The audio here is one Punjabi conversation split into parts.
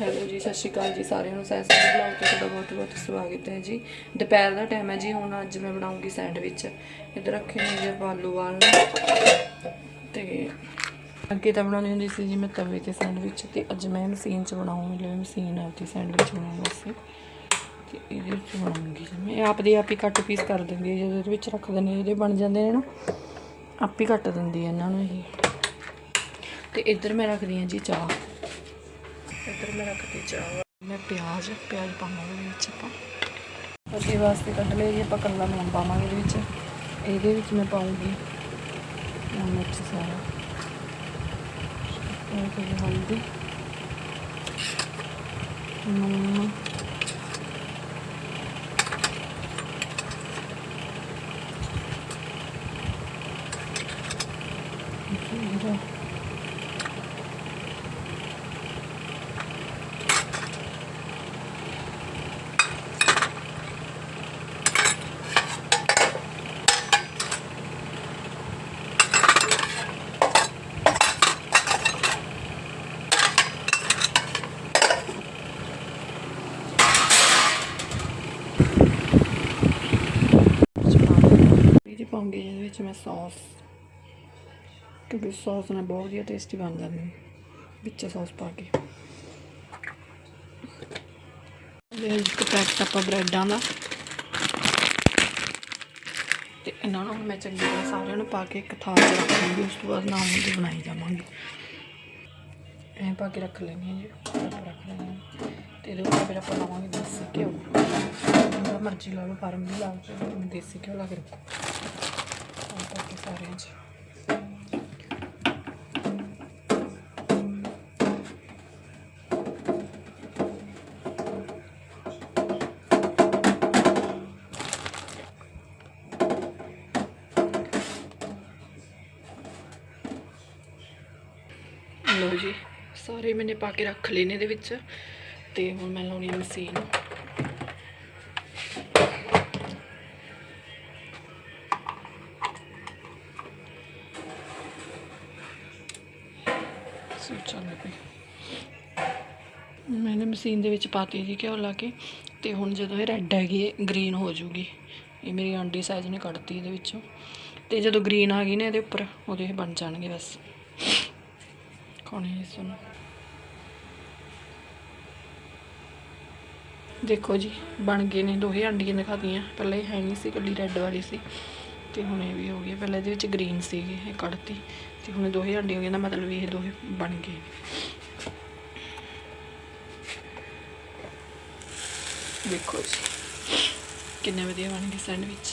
ਹੈਲੋ ਜੀ, ਸਤਿ ਸ਼੍ਰੀ ਅਕਾਲ ਜੀ ਸਾਰਿਆਂ ਨੂੰ। ਸੈਸ ਦੇ ਬਲੌਗ ਤੇ ਤੁਹਾਡਾ ਬਹੁਤ ਬਹੁਤ ਸਵਾਗਤ ਹੈ ਜੀ। ਦੁਪਹਿਰ ਦਾ ਟਾਈਮ ਹੈ ਜੀ, ਹੁਣ ਅੱਜ ਮੈਂ ਬਣਾਉਂਗੀ ਸੈਂਡਵਿਚ। ਇੱਧਰ ਰੱਖੇ ਨੇ ਜੀ ਆਪਾਂ ਆਲੂ ਵਾਲਣ ਤੇ ਅੱਗੇ ਤਾਂ ਬਣਾਉਣੀ ਹੁੰਦੀ ਸੀ ਜੀ ਮੈਂ ਤਵੇ ਤੇ ਸੈਂਡਵਿਚ ਤੇ ਅੱਜ ਮੈਂ ਮਸ਼ੀਨ 'ਚ ਬਣਾਉਂਗੀ ਲਈ ਮਸ਼ੀਨ ਆਪਦੀ ਸੈਂਡਵਿਚ ਬਣਾਉਣ ਸੀ ਤੇ ਇਹਦੇ ਵਿੱਚ ਬਣਾਉਂਗੀ ਜੀ ਮੈਂ। ਆਪਦੇ ਆਪ ਹੀ ਕੱਟ ਪੀਸ ਕਰ ਦਿੰਦੀ ਹੈ ਜਦੋਂ ਇਹਦੇ ਵਿੱਚ ਰੱਖ ਦਿੰਦੇ ਇਹਦੇ ਬਣ ਜਾਂਦੇ ਨੇ ਨਾ, ਆਪ ਹੀ ਕੱਟ ਦਿੰਦੀ ਹੈ ਇਹਨਾਂ ਨੂੰ ਇਹ। ਤੇ ਇੱਧਰ ਮੈਂ ਰੱਖਦੀ ਹਾਂ ਜੀ ਚਾਹ। ਇੱਧਰ ਮੈਂ ਰੱਖਦੀ ਚਾਹ ਮੈਂ ਪਿਆਜ਼ ਪਿਆਜ਼ ਪਾਵਾਂਗੇ ਇਹਦੇ ਵਿੱਚ ਆਪਾਂ ਅੱਗੇ ਵਾਸਤੇ ਕੱਢ ਲਿਆ ਜੀ ਆਪਾਂ ਕੱਲਾ ਲੂਣ ਪਾਵਾਂਗੇ ਇਹਦੇ ਵਿੱਚ ਇਹਦੇ ਵਿੱਚ ਮੈਂ ਪਾਉਂਗੀ ਲੂਣ ਮਿਰਚ ਸਾਰਾ ਇਹ ਕੋਈ ਹਲਦੀ ਨੂਨ ਜੀਰਾ ਜੀ ਪਾਉਂਗੀ ਇਹਦੇ ਵਿੱਚ ਮੈਂ ਸੌਸ, ਕਿਉਂਕਿ ਸੌਸ ਨਾਲ ਬਹੁਤ ਵਧੀਆ ਟੇਸਟੀ ਬਣ ਜਾਂਦੀ ਹੈ ਵਿੱਚ ਸੌਸ ਪਾ ਕੇ। ਇਹ ਇੱਕ ਪੈਕਟ ਆਪਾਂ ਬ੍ਰੈਡਾਂ ਦਾ। ਤੇ ਇਹਨਾਂ ਨੂੰ ਮੈਂ ਚੰਗੀ ਤਰ੍ਹਾਂ ਸਾਰਿਆਂ ਨੂੰ ਪਾ ਕੇ ਇੱਕ ਥਾਲ 'ਚ ਰੱਖਾਂਗੀ, ਉਸ ਤੋਂ ਬਾਅਦ ਨਾਮ ਦੀ ਬਣਾਈ ਜਾਵਾਂਗੀ। ਐਂ ਪਾ ਕੇ ਰੱਖ ਲੈਣੀ ਹੈ ਜੀ ਰੱਖ ਲੈਣੀ ਹੈ। ਤੇ ਇਹਦੇ ਉੱਤੇ ਫਿਰ ਆਪਾਂ ਲਾਵਾਂਗੇ ਦੇਸੀ ਘਿਓ। ਜਿਹੜਾ ਮਰਜ਼ੀ ਲਾ ਲਓ, ਫਾਰਮ ਵੀ ਲਾ ਲਓ ਦੇਸੀ ਘਿਓ ਲਾ ਕੇ ਰੱਖੋ। ਆਹ ਪਾ ਸਾਰਿਆਂ 'ਚ। ਲਓ ਜੀ, ਸਾਰੇ ਮੈਨੇ ਪਾ ਕੇ ਰੱਖ ਲਏ ਨੇ ਇਹਦੇ ਵਿੱਚ। ਤੇ ਹੁਣ ਮੈਂ ਲਾਉਣੀ ਮਸ਼ੀਨ। ਸੋ ਮਸ਼ੀਨ ਦੇ ਵਿੱਚ ਪਾਤੀ ਸੀ ਘਿਓ ਲਾ ਕੇ ਤੇ ਹੁਣ ਜਦੋਂ ਇਹ ਰੈੱਡ ਹੈਗੀ ਗ੍ਰੀਨ ਹੋ ਜੂਗੀ ਇਹ ਮੇਰੀ ਆਂਟੀ ਸਾਈਜ਼ ਨੇ ਕੱਢਤੀ ਇਹਦੇ ਵਿੱਚੋਂ। ਤੇ ਜਦੋਂ ਗ੍ਰੀਨ ਆ ਗਈ ਨਾ ਇਹਦੇ ਉੱਪਰ ਉਹਦੇ ਇਹ ਬਣ ਜਾਣਗੇ ਬਸ। ਖਾਣੇ ਸੁਣ ਦੇਖੋ ਜੀ, ਬਣ ਗਏ ਨੇ, ਦੋਹੇ ਆਂਡੀਆਂ ਦਿਖਾਤੀਆਂ। ਪਹਿਲਾਂ ਇਹ ਹੈ ਨਹੀਂ ਸੀ ਕੱਲੀ ਰੈੱਡ ਵਾਲੀ ਸੀ ਤੇ ਹੁਣ ਇਹ ਵੀ ਹੋ ਗਈ ਪਹਿਲਾਂ ਇਹਦੇ ਵਿੱਚ ਗ੍ਰੀਨ ਸੀਗੀ, ਇਹ ਕੱਢਤੀ ਤੇ ਹੁਣ ਦੋਹੇ ਆਂਡੀਆਂ ਹੋ ਗਈਆਂ ਦਾ ਮਤਲਬ ਇਹ ਦੋਹੇ ਬਣ ਗਏ। ਨੇ ਦੇਖੋ ਜੀ, ਕਿੰਨੇ ਵਧੀਆ ਬਣ ਗਏ ਸੈਂਡਵਿਚ।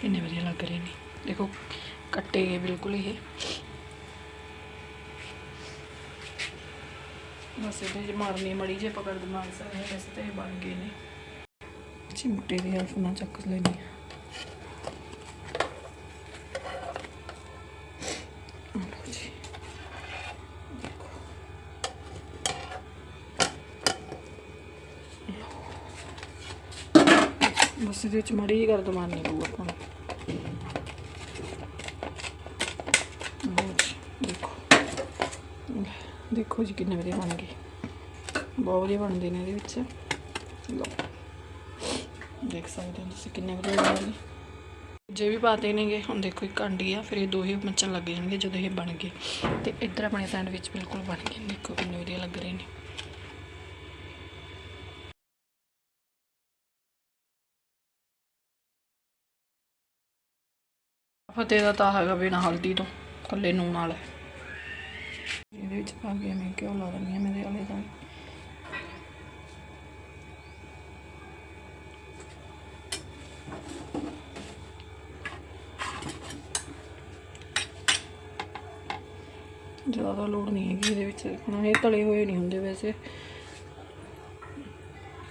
ਕਿੰਨੇ ਵਧੀਆ ਲੱਗ ਰਹੇ ਨੇ। ਦੇਖੋ, ਕੱਟੇ ਗਏ ਬਿਲਕੁਲ ਇਹ। ਬਸ ਇਹਦੇ ਜੇ ਮਾਰਨੀ ਮੜੀ ਜੇ ਪਕੜ ਦੇ ਮਾਰ ਸਕਦੇ ਹਾਂ ਬਣ ਗਏ ਨੇ। ਚਿਮਟੇ ਦੀ ਹੈਲਪ ਨਾਲ ਚੱਕ ਲੈਣੀ ਬਸ ਇਹਦੇ ਵਿੱਚ ਮੜੀ ਜਿਹੀ ਗਰਦ ਮਾਰਨੀ ਪਊ ਆਪਾਂ ਨੂੰ ਲਓ ਜੀ, ਦੇਖੋ ਦੇਖੋ ਜੀ ਕਿੰਨੇ ਵਧੀਆ ਬਣ ਗਏ। ਬਹੁਤ ਵਧੀਆ ਬਣਦੇ ਨੇ ਇਹਦੇ ਵਿੱਚ। ਲਓ। ਦੇਖ ਸਕਦੇ ਹੋ ਤੁਸੀਂ ਕਿੰਨੇ ਵਧੀਆ ਬਣ ਗਏ। ਜੇ ਵੀ ਪਾਤੇ ਨੇਗੇ, ਹੁਣ ਦੇਖੋ ਇੱਕ ਅੰਡੀ ਆ, ਫਿਰ ਇਹ ਦੋਹੇ ਮੱਚਣ ਲੱਗ ਜਾਣਗੇ ਜਦੋਂ ਇਹ ਬਣ ਗਏ। ਤੇ ਇੱਧਰ ਆਪਣੇ ਸੈਂਡਵਿਚ ਬਿਲਕੁਲ ਬਣ ਗਏ ਨੇ। ਦੇਖੋ ਕਿੰਨੇ ਵਧੀਆ ਲੱਗ ਰਹੇ ਨੇ। ਫਤਿਹ ਦਾ ਤਾਂ ਹੈਗਾ ਬਿਨਾਂ ਹਲਦੀ ਤੋਂ ਕੱਲੇ ਨੂਣ ਨਾਲ ਵਿੱਚ ਪਾ ਕੇ ਮੈਂ ਘਿਓ ਲਾ ਦਿੰਦੀ ਹਾਂ ਮੇਰੇ ਵਾਲੇ ਦਾ ਜ਼ਿਆਦਾ ਲੋੜ ਨਹੀਂ ਹੈਗੀ ਇਹਦੇ ਵਿੱਚ ਹੁਣ ਇਹ ਤਲੇ ਹੋਏ ਨਹੀਂ ਹੁੰਦੇ ਵੈਸੇ।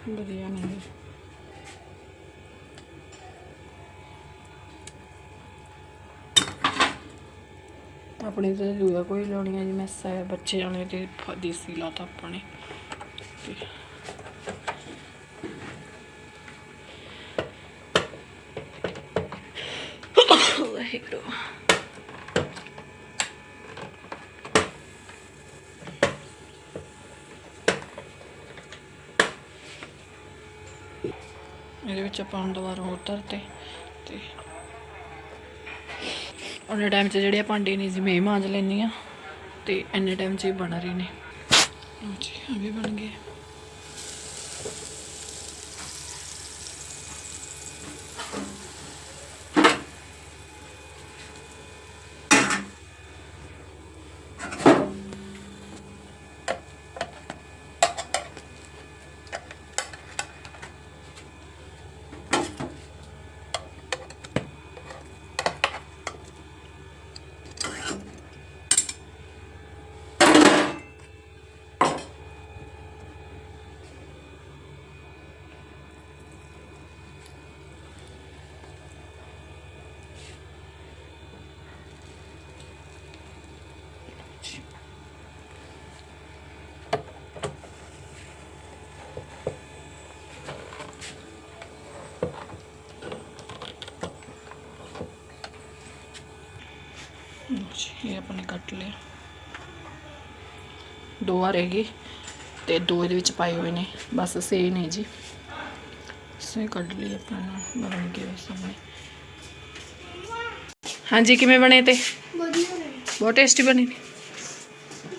ਵਧੀਆ ਨਹੀਂ। ਆਪਣੇ ਤੇ ਦੂਆ ਕੋਈ ਲਾਉਣੀ ਆ ਜੀ, ਮੈਂ ਸਾ ਬੱਚੇ ਆਣੇ ਤੇ ਦੇਸੀ ਲਾਤਾ ਆਪਣੇ। ਤੇ ਵਾਹਿਗੁਰੂ। ਇਹਦੇ ਵਿੱਚ ਆਪਾਂ ਹੁਣ ਦੁਬਾਰਾ ਹੋਰ ਧਰਤੇ ਤੇ ਉਹਨੇ ਟਾਈਮ 'ਚ ਜਿਹੜੇ ਆ ਭਾਂਡੇ ਨੇ ਜੀ ਮੈਂ ਹੀ ਮਾਂਜ ਲੈਂਦੀ ਆ ਤੇ ਇੰਨੇ ਟਾਈਮ 'ਚ ਬਣ ਰਹੇ ਨੇ। ਜੀ, ਆ ਵੀ ਬਣ ਗਏ ਲਓ ਜੀ ਇਹ ਆਪਾਂ ਨੇ ਕੱਟ ਲਿਆ ਦੋ ਆ ਰਹਿ ਗਏ ਤੇ ਦੋ ਇਹਦੇ ਵਿੱਚ ਪਾਏ ਹੋਏ ਨੇ। ਬਸ ਸੇ ਨੇ ਜੀ। ਸੇ ਕੱਢ ਲਈ ਆਪਾਂ ਨੇ। ਬਣ ਗਏ ਸਾਹਮਣੇ। ਹਾਂਜੀ ਕਿਵੇਂ ਬਣੇ ਤੇ? ਬਹੁਤ ਟੇਸਟੀ ਬਣੇ ਨੇ।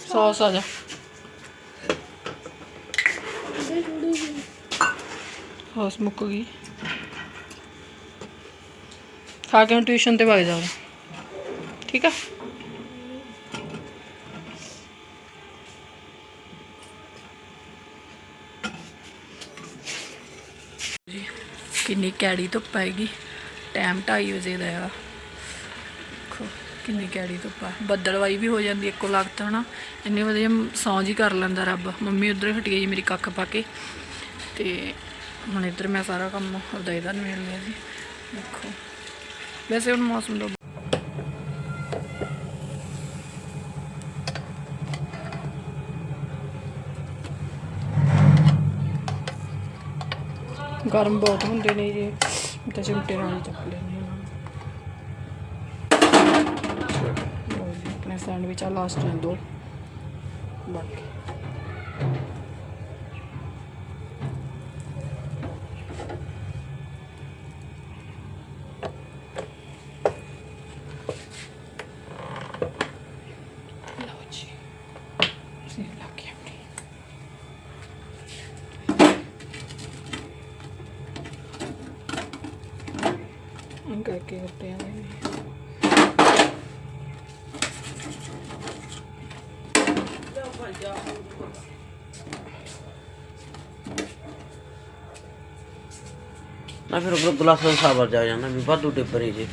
ਸੌਸ ਆ ਜਾ। ਸੌਸ ਮੁੱਕ ਗਈ। ਖਾ ਕੇ ਟਿਊਸ਼ਨ ਤੇ ਵਗ ਜਾਓ। ਠੀਕ ਆ? ਕਿੰਨੀ ਕੈੜੀ ਧੁੱਪ ਆਏਗੀ। ਟਾਈਮ 2:30 ਵਜੇ ਦਾ ਆ। ਦੇਖੋ, ਕਿੰਨੀ ਕੈੜੀ ਧੁੱਪ ਆ। ਬੱਦਲਵਾਈ ਵੀ ਹੋ ਜਾਂਦੀ, ਇੱਕੋ ਲਗਤ, ਹਨਾ? ਇੰਨੀ ਵਧੀਆ ਸੌਂ ਜੀ ਕਰ ਲੈਂਦਾ ਰੱਬ। ਮੰਮੀ ਉਧਰ ਹਟ ਗਈ ਜੀ ਮੇਰੀ ਕੱਖ ਪਾ ਕੇ। ਤੇ ਹੁਣ ਇੱਧਰ ਮੈਂ ਸਾਰਾ ਕੰਮ ਆਪਦਾ ਇਹਦਾ ਨਿਬੇੜ ਲਿਆ ਜੀ। ਦੇਖੋ। ਵੈਸੇ ਹੁਣ ਮੌਸਮ ਦਾ ਗਰਮ ਬਹੁਤ ਹੁੰਦੇ ਨੇ ਜੀ। ਤਾਂ ਚਿਮਟੇ ਨਾਲ ਹੀ ਚੱਕ ਲੈਂਦੇ ਇਹਨਾਂ ਨੂੰ ਆਪਣੇ ਸੈਂਡਵਿਚ ਆ ਲਾਸਟ ਨੇ ਦੋ। ਬਾਕੀ। ਅੰਕਾ ਕੇ ਉੱਤੇ ਆ ਨਾ ਫਿਰ ਉਹ ਗਲਾਸਾਂ ਦਾ ਸਾਬਰ ਜਾ ਜਾਂਦਾ, ਵੀ ਵਾਧੂ ਟਿੱਬਰ ਹੀ ਜੇ।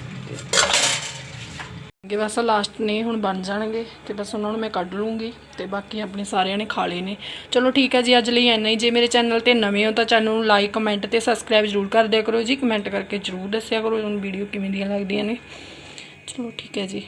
ਕਿ ਬਸ ਲਾਸਟ ਨੇ ਹੁਣ ਬਣ ਜਾਣਗੇ ਤੇ ਬਸ ਉਹਨਾਂ ਨੂੰ ਮੈਂ ਕੱਢ ਲੂੰਗੀ ਤੇ ਬਾਕੀ ਆਪਣੇ ਸਾਰਿਆਂ ਨੇ ਖਾ ਲਏ ਨੇ। ਚਲੋ ਠੀਕ ਹੈ ਜੀ, ਅੱਜ ਲਈ ਇੰਨਾ ਹੀ। ਜੇ ਮੇਰੇ ਚੈਨਲ ਤੇ ਨਵੇਂ ਹੋ ਤਾਂ ਚੈਨਲ ਨੂੰ ਲਾਈਕ ਕਮੈਂਟ ਤੇ ਸਬਸਕ੍ਰਾਈਬ ਜ਼ਰੂਰ ਕਰ ਦਿਆ ਕਰੋ ਜੀ। ਕਮੈਂਟ ਕਰਕੇ ਜ਼ਰੂਰ ਦੱਸਿਆ ਕਰੋ ਤੁਹਾਨੂੰ ਵੀਡੀਓ ਕਿਵੇਂ ਦੀਆਂ ਲੱਗਦੀਆਂ ਨੇ। ਚਲੋ ਠੀਕ ਹੈ ਜੀ।